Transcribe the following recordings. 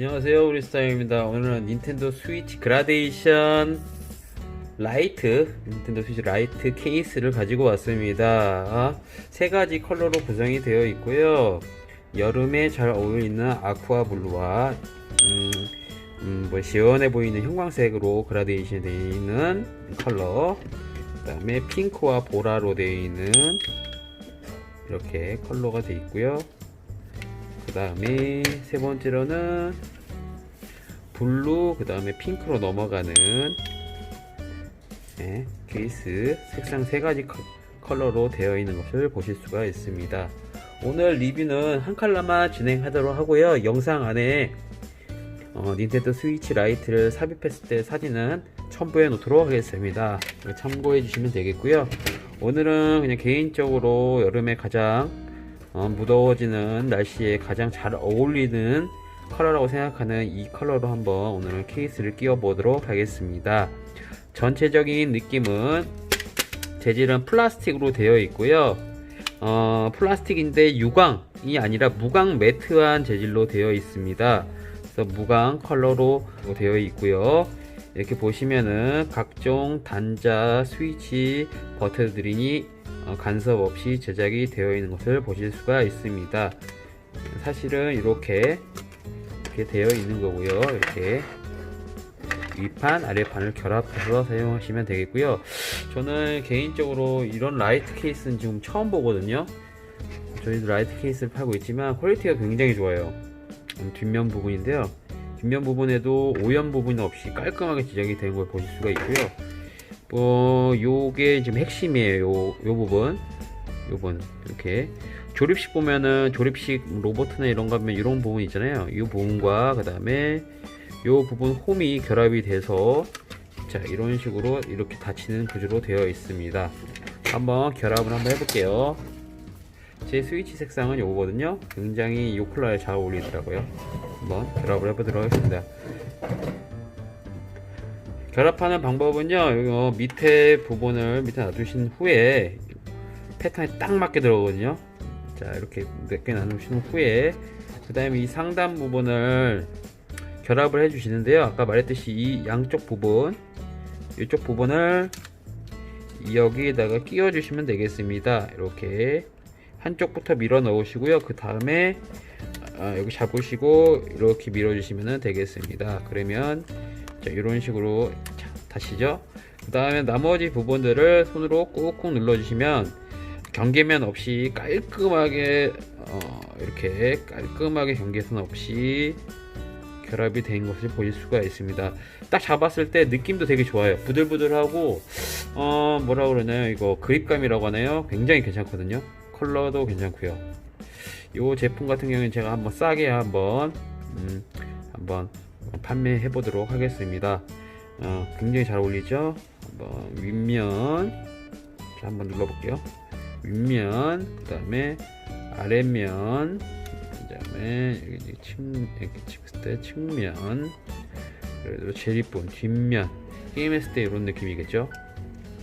안녕하세요 우리 스타입니다. 오늘은 닌텐도 스위치 그라데이션 라이트 닌텐도 스위치 라이트 케이스를 가지고 왔습니다. 세 가지 컬러로 구성이 되어 있고요. 여름에 잘 어울리는 아쿠아 블루와 음, 음, 뭐 시원해 보이는 형광색으로 그라데이션 되어 있는 컬러 그 다음에 핑크와 보라로 되어 있는 이렇게 컬러가 되어 있고요 그 다음에 세 번째로는 블루 그 다음에 핑크로 넘어가는 네, 케이스 색상 세 가지 컬- 컬러로 되어 있는 것을 보실 수가 있습니다. 오늘 리뷰는 한 컬러만 진행하도록 하고요. 영상 안에 어, 닌텐도 스위치 라이트를 삽입했을 때 사진은 첨부해 놓도록 하겠습니다. 참고해 주시면 되겠고요. 오늘은 그냥 개인적으로 여름에 가장 어, 무더워지는 날씨에 가장 잘 어울리는 컬러라고 생각하는 이 컬러로 한번 오늘은 케이스를 끼워 보도록 하겠습니다. 전체적인 느낌은 재질은 플라스틱으로 되어 있고요. 어, 플라스틱인데 유광이 아니라 무광 매트한 재질로 되어 있습니다. 그래서 무광 컬러로 되어 있고요. 이렇게 보시면은 각종 단자, 스위치, 버튼들이 어, 간섭 없이 제작이 되어 있는 것을 보실 수가 있습니다. 사실은 이렇게 이렇게 되어 있는 거고요. 이렇게 위판, 아래판을 결합해서 사용하시면 되겠고요. 저는 개인적으로 이런 라이트 케이스는 지금 처음 보거든요. 저희도 라이트 케이스를 팔고 있지만 퀄리티가 굉장히 좋아요. 음, 뒷면 부분인데요. 뒷면 부분에도 오염 부분 없이 깔끔하게 제작이 된 걸 보실 수가 있고요. 어, 요게 지금 핵심이에요. 요, 요 부분. 요 부분. 이렇게. 조립식 보면은 조립식 로봇이나 이런 거 하면 이런 부분 있잖아요. 이 부분과 그 다음에 요 부분 홈이 결합이 돼서 자, 이런 식으로 이렇게 닫히는 구조로 되어 있습니다. 한번 결합을 한번 해볼게요. 제 스위치 색상은 요거거든요. 굉장히 요 컬러에 잘 어울리더라고요. 한번 결합을 해보도록 하겠습니다. 결합하는 방법은요 이거 밑에 부분을 밑에 놔두신 후에 패턴에 딱 맞게 들어오거든요. 자 이렇게 몇개 나누신 후에 그 다음에 이 상단 부분을 결합을 해 주시는데요. 아까 말했듯이 이 양쪽 부분 이쪽 부분을 여기에다가 끼워 주시면 되겠습니다. 이렇게 한쪽부터 밀어 넣으시고요. 그 다음에 아, 여기 잡으시고 이렇게 밀어 주시면 되겠습니다. 그러면 자, 이런 식으로 자, 다시죠. 그 다음에 나머지 부분들을 손으로 꾹꾹 눌러주시면 경계면 없이 깔끔하게 어, 이렇게 깔끔하게 경계선 없이 결합이 된 것을 보실 수가 있습니다. 딱 잡았을 때 느낌도 되게 좋아요. 부들부들하고 어 뭐라 그러나요? 이거 그립감이라고 하나요? 굉장히 괜찮거든요. 컬러도 괜찮고요. 이 제품 같은 경우는 제가 한번 싸게 한번 음, 한번 판매해 보도록 하겠습니다. 어, 굉장히 잘 어울리죠? 한번 윗면 자, 한번 눌러볼게요. 윗면, 그 다음에 아랫면, 그 다음에 여기 측 이렇게 찍을 때 측면, 그래도 이쁜 뒷면. 게임했을 때 이런 느낌이겠죠?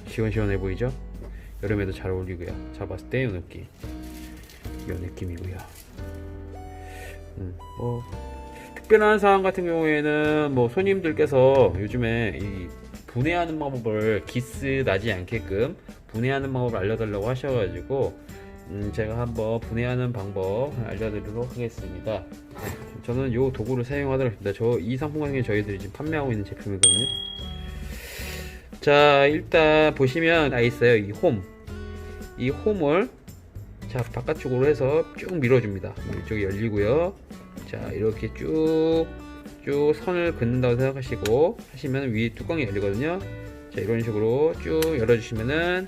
시원시원해 보이죠? 여름에도 잘 어울리고요. 잡았을 때 이 느낌, 이 느낌이고요. 음, 뭐 특별한 상황 같은 경우에는 뭐 손님들께서 요즘에 이 분해하는 방법을 기스 나지 않게끔 분해하는 방법을 알려달라고 하셔가지고 음 제가 한번 분해하는 방법 알려드리도록 하겠습니다. 저는 이 도구를 사용하도록 합니다. 저 이 상품 같은 경우 저희들이 지금 판매하고 있는 제품이거든요. 자 일단 보시면 다 있어요 이 홈. 이 홈을 자 바깥쪽으로 해서 쭉 밀어줍니다. 이쪽이 열리고요. 자 이렇게 쭉 쭉 선을 긋는다고 생각하시고 하시면 위에 뚜껑이 열리거든요. 자 이런 식으로 쭉 열어주시면은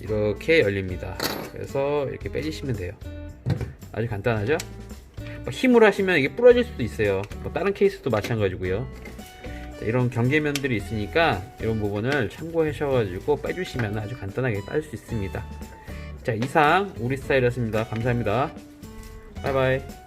이렇게 열립니다. 그래서 이렇게 빼주시면 돼요. 아주 간단하죠? 뭐 힘으로 하시면 이게 부러질 수도 있어요. 뭐 다른 케이스도 마찬가지고요. 자, 이런 경계면들이 있으니까 이런 부분을 참고하셔가지고 빼주시면 아주 간단하게 빨수 있습니다. 자 이상 우리 스타일이었습니다. 감사합니다. 바이바이